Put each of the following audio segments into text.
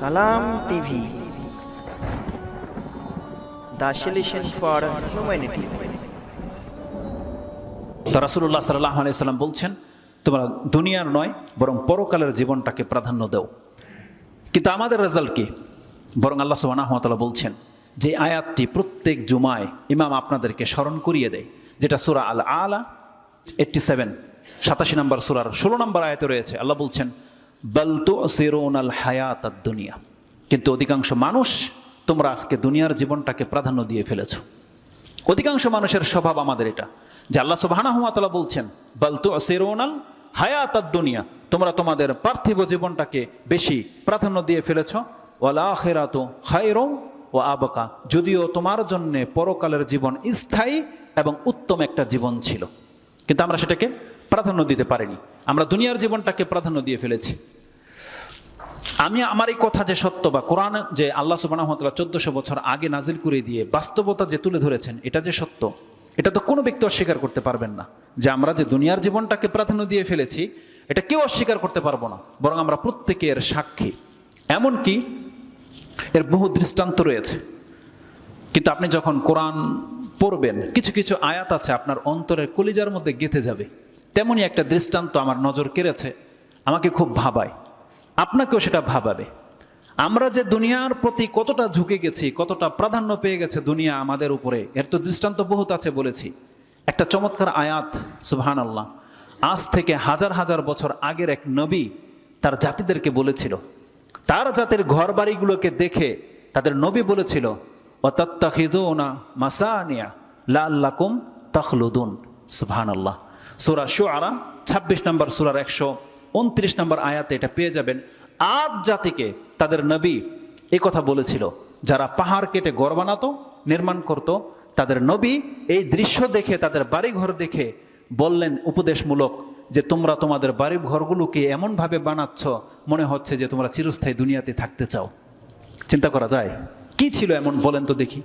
সালাম TV. The solution for humanity. তো রাসুল্লাহ সাল্লাহ আলাইসাল্লাম বলছেন, তোমরা দুনিয়ার নয়, বরং পরকালের জীবনটাকে প্রাধান্য দাও। কিন্তু আমাদের রেজাল্ট কি? বরং আল্লাহ সুবাহতালা বলছেন, যে আয়াতটি প্রত্যেক জুমায় ইমাম আপনাদেরকে স্মরণ করিয়ে দেয়, যেটা সুরা আল আলা এইট্টি সেভেন সাতাশি নম্বর সুরার ষোলো নম্বর আয়াতে রয়েছে, আল্লাহ বলছেন বলতো সিরোন আল হায়াত দুনিয়া কিন্তু অধিকাংশ মানুষ তোমরা আজকে দুনিয়ার জীবনটাকে প্রাধান্য দিয়ে ফেলেছ। অধিকাংশ মানুষের স্বভাব আমাদের এটা, যে আল্লাহ সুবাহানাহমাতালা বলছেন বলতো সেরোনাল হায়াত দুনিয়া তোমরা তোমাদের পার্থিব জীবনটাকে বেশি প্রাধান্য দিয়ে ফেলেছ। ওয়ালা আখেরাত হায়রো ও আবকা, যদিও তোমার জন্য পরকালের জীবন স্থায়ী এবং উত্তম একটা জীবন ছিল। কিন্তু আমরা সেটাকে প্রাধান্য দিতে পারিনি। আমরা দুনিয়ার জীবনটাকে প্রাধান্য দিয়ে ফেলেছি। আমি আমার এই কথা যে সত্য বা কোরআন যে আল্লাহ সুবাহতাল্লাহ চোদ্দশো বছর আগে নাজিল করে দিয়ে বাস্তবতা যে তুলে ধরেছেন, এটা যে সত্য, এটা তো কোনো ব্যক্তি অস্বীকার করতে পারবেন না। যে আমরা যে দুনিয়ার জীবনটাকে প্রাধান্য দিয়ে ফেলেছি, এটা কেউ অস্বীকার করতে পারব না, বরং আমরা প্রত্যেকে এর সাক্ষী। এমনকি এর বহু দৃষ্টান্ত রয়েছে। কিন্তু আপনি যখন কোরআন পড়বেন, কিছু কিছু আয়াত আছে আপনার অন্তরের কলিজার মধ্যে গেঁথে যাবে। তেমনই একটা দৃষ্টান্ত আমার নজর কেড়েছে, আমাকে খুব ভাবায়। আপনাকেও সেটা ভাবাবে। আমরা যে দুনিয়ার প্রতি কতটা ঝুঁকে গেছি, কতটা প্রাধান্য পেয়ে গেছে দুনিয়া আমাদের উপরে, এর তো দৃষ্টান্ত বহুত আছে বলেছি। একটা চমৎকার আয়াত সুবহান আল্লাহ আজ থেকে হাজার হাজার বছর আগের এক নবী তার জাতিদেরকে বলেছিল। তার জাতির ঘর বাড়িগুলোকে দেখে তাদের নবী বলেছিল অতত্তাখিজুনা মাসানিয়া লা আল্লাকুম তখলুদুন। সুবহান আল্লাহ সুরা শুআরা, ছাব্বিশ নম্বর সুরার একশো উনত্রিশ নম্বর আয়াতে এটা পেয়ে যাবেন আদ জাতিকে তাদের নবী এই কথা বলেছিল, যারা পাহাড় কেটে গড় বানাতো, নির্মাণ করত, তাদের নবী এই দৃশ্য দেখে, তাদের বাড়িঘর দেখে বললেন উপদেশমূলক যে তোমরা তোমাদের বাড়ি ঘরগুলোকে এমনভাবে বানাচ্ছ, মনে হচ্ছে যে তোমরা চিরস্থায়ী দুনিয়াতে থাকতে চাও। চিন্তা করা যায়? কি ছিল এমন বলেন তো দেখি।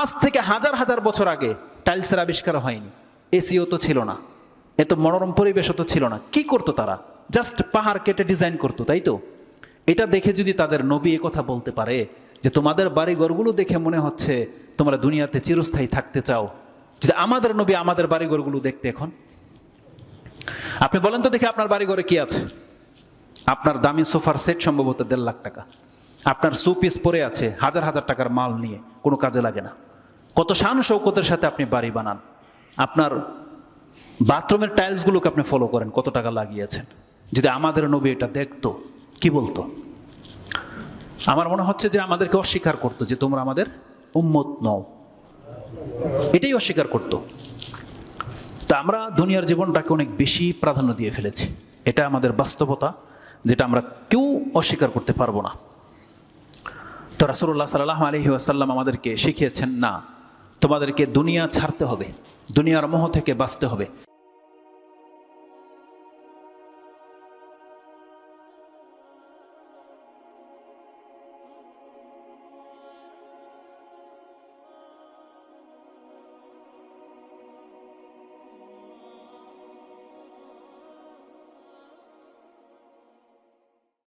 আজ থেকে হাজার হাজার বছর আগে টাইলসের আবিষ্কার হয়নি, এসিও তো ছিল না। এত মনোরম পরিবেশ তো ছিল না। কি করতো তারা? জাস্ট পাহাড় কেটে ডিজাইন করতো, তাই তো? এটা দেখে যদি তাদের নবী এ কথা বলতে পারে যে তোমাদের বাড়ি ঘরগুলো দেখে মনে হচ্ছে তোমরা দুনিয়াতে চিরস্থায়ী থাকতে চাও, যদি আমাদের নবী আমাদের বাড়ি ঘরগুলো দেখতে এখন। আপনি বলেন তো দেখি আপনার বাড়ি ঘরে কি আছে? আপনার দামি সোফার সেট সম্ভবত দেড় লাখ টাকা। আপনার সু পিস পরে আছে হাজার হাজার টাকার মাল নিয়ে, কোনো কাজে লাগে না। কত শান শৌকতের সাথে আপনি বাড়ি বানান। আপনার বাথরুমের টাইলসগুলোকে আপনি ফলো করেন, কত টাকা লাগিয়েছেন। যদি আমাদের নবী এটা দেখতো, কি বলতো? আমার মনে হচ্ছে যে আমাদেরকে অস্বীকার করতো যে তোমরা আমাদের উম্মত নও। এটাই অস্বীকার করতো। তা আমরা দুনিয়ার জীবনটাকে অনেক বেশি প্রাধান্য দিয়ে ফেলেছি। এটা আমাদের বাস্তবতা, যেটা আমরা কেউ অস্বীকার করতে পারব না। তো রাসুল্লাহ সাল্লাহ আলহি আসাল্লাম আমাদেরকে শিখিয়েছেন, না, তোমাদেরকে দুনিয়া ছাড়তে হবে, দুনিয়ার মোহ থেকে বাঁচতে হবে।